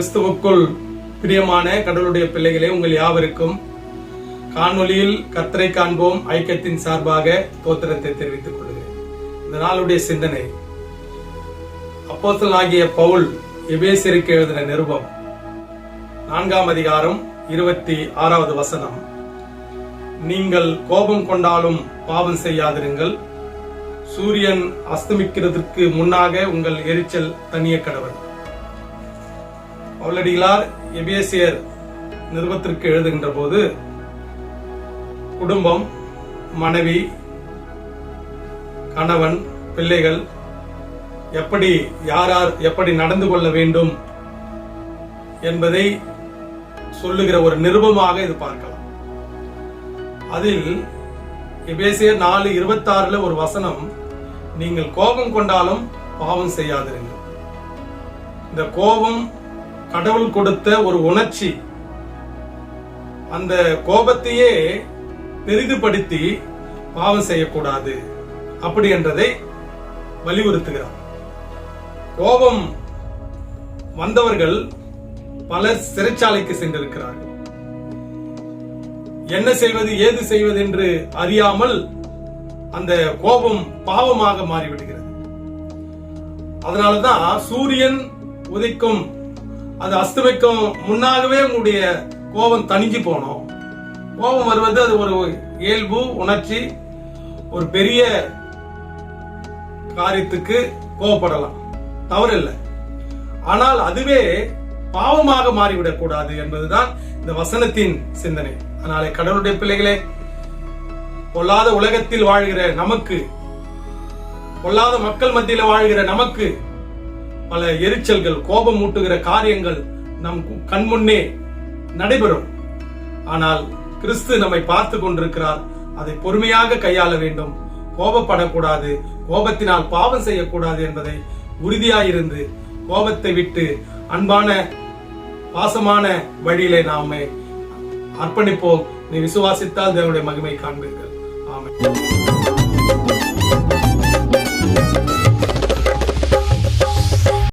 கிறிஸ்துவுக்குள் பிரியமான கடவுளுடைய பிள்ளைகளே உங்கள் யாவருக்கும் காணொலியில் கத்தரை காண்போம். ஐக்கியத்தின் சார்பாக தோத்திரத்தை தெரிவித்துக் கொள்கிறேன். இந்த நாளுடைய சிந்தனை அப்போஸ்தலனாகிய பவுல் எபேசியருக்கு எழுதின நிருபம். நான்காம் அதிகாரம் இருபத்தி ஆறாவது வசனம். நீங்கள் கோபம் கொண்டாலும் பாவம் செய்யாதிருங்கள். சூரியன் அஸ்தமிக்கிறதுக்கு முன்னாக உங்கள் எரிச்சல் தனிய கடவுள் அவளடிகளார் எபேசியர் நிறுவத்திற்கு எழுதுகின்ற போது குடும்பம் மனைவி கணவன் பிள்ளைகள் எப்படி யார் யார் எப்படி நடந்து கொள்ள வேண்டும் என்பதை சொல்லுகிற ஒரு நிருபமாக இது பார்க்கலாம். அதில் எபேசியர் நாலு இருபத்தாறுல ஒரு வசனம் நீங்கள் கோபம் கொண்டாலும் பாவம் செய்யாதிருங்கள். இந்த கோபம் கடவுள் கொடுத்த ஒரு உணர்ச்சி. அந்த கோபத்தையே பெரிதுபடுத்தி பாவம் செய்யக்கூடாது. அப்படி என்றதை வலியுறுத்துகிறார். கோபம் வந்தவர்கள் பலர் சிறைச்சாலைக்கு சென்றிருக்கிறார்கள். என்ன செய்வது ஏது செய்வது என்று அறியாமல் அந்த கோபம் பாவமாக மாறிவிடுகிறது. அதனாலதான் சூரியன் உதிக்கும் அது அஸ்தமிக்கும் முன்னாகவே உங்களுடைய கோபம் தணிஞ்சு போனோம். கோபம் வருவது அது ஒரு இயல்பு உணர்ச்சி ஒரு பெரிய காரியத்துக்கு கோபப்படலாம். தவறு இல்லை ஆனால் அதுவே பாவமாக மாறிவிடக் கூடாது என்பதுதான் இந்த வசனத்தின் சிந்தனை. அதனாலே கடவுளுடைய பிள்ளைகளே பொல்லாத உலகத்தில் வாழ்கிற நமக்கு பொல்லாத மக்கள் மத்தியில் வாழ்கிற நமக்கு பல எரிச்சல்கள் கோபம் மூட்டுகிற காரியங்கள் நம் கண்முன்னே நடைபெறும். ஆனால் கிறிஸ்து நம்மை பார்த்து கொண்டிருக்கிறார். அதை பொறுமையாக கையாள வேண்டும். கோபப்படக்கூடாது. கோபத்தினால் பாவம் செய்யக்கூடாது என்பதை உறுதியாயிருந்து கோபத்தை விட்டு அன்பான பாசமான வழியிலே நாமே அர்ப்பணிப்போம். நீ விசுவாசித்தால் தேவனுடைய மகிமை காண்பீர்கள். ஆமாம்